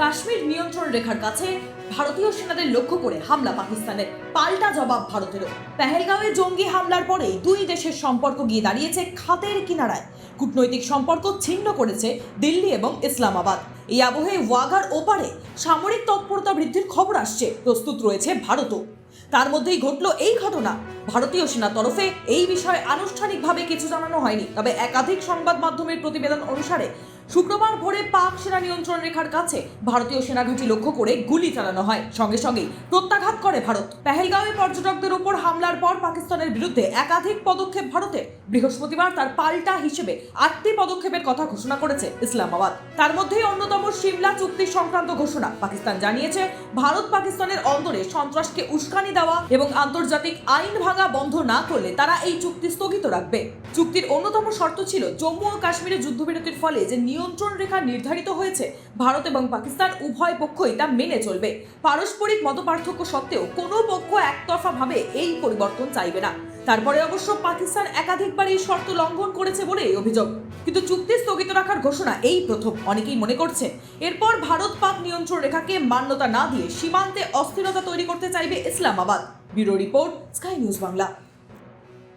কাশ্মীর নিয়ন্ত্রণ রেখার কাছে ভারতীয় সেনাদের লক্ষ্য করে হামলা পাকিস্তানের। পাল্টা জবাব ভারতেরও। পেহেলগাঁওয়ে জঙ্গি হামলার পরে দুই দেশের সম্পর্ক গিয়ে দাঁড়িয়েছে খাতের কিনারায়। কূটনৈতিক সম্পর্ক ছিন্ন করেছে দিল্লি এবং ইসলামাবাদ। এই আবহে ওয়াগার ওপারে সামরিক তৎপরতা বৃদ্ধির খবর আসছে, প্রস্তুত রয়েছে ভারতও। তার মধ্যেই ঘটল এই ঘটনা। ভারতীয় সেনা তরফে এই বিষয়ে আনুষ্ঠানিকভাবে কিছু জানানো হয়নি, তবে একাধিক সংবাদ মাধ্যমের প্রতিবেদন অনুসারে শুক্রবার ভোরে পাক সেনা নিয়ন্ত্রণ রেখার কাছে ভারতীয় সেনা সেনাঘাঁটি লক্ষ্য করে গুলি চালানো হয়। সঙ্গে সঙ্গে প্রত্যাঘাত করে ভারত। পেহেলগাঁওয়ে পর্যটকদের উপর হামলার পর পাকিস্তানের বিরুদ্ধে একাধিক পদক্ষেপ ভারতে। বৃহস্পতিবার তার পাল্টা হিসেবে আটটি পদক্ষেপের কথা ঘোষণা করেছে ইসলামাবাদ। তার মধ্যেই অন্যতম সিমলা চুক্তি সংক্রান্ত ঘোষণা। পাকিস্তান জানিয়েছে, ভারত পাকিস্তানের অন্তরে সন্ত্রাসকে উস্কানি দেওয়া এবং আন্তর্জাতিক আইন ভাঙা বন্ধ না করলে তারা এই চুক্তি স্থগিত রাখবে। চুক্তির অন্যতম শর্ত ছিল জম্মু ও কাশ্মীরে যুদ্ধবিরতির ফলে যে নিয়ন্ত্রণ রেখা নির্ধারিত হয়েছে। ভারত এবং পাকিস্তান উভয় পক্ষই তা মেনে চলবে। পারস্পরিক মতপার্থক্য সত্ত্বেও কোনো পক্ষ একতরফাভাবে এই পরিবর্তন চাইবে না। তারপরে অবশ্য পাকিস্তান একাধিকবার এই শর্ত লঙ্ঘন করেছে বলে অভিযোগ। কিন্তু চুক্তি স্থগিত রাখার ঘোষণা এই প্রথম, অনেকেই মনে করছে এরপর ভারত পাক নিয়ন্ত্রণ রেখাকে মান্যতা না দিয়ে সীমান্তে অস্থিরতা তৈরি করতে চাইবে Islamabad. Bureau report, Sky News Bangla.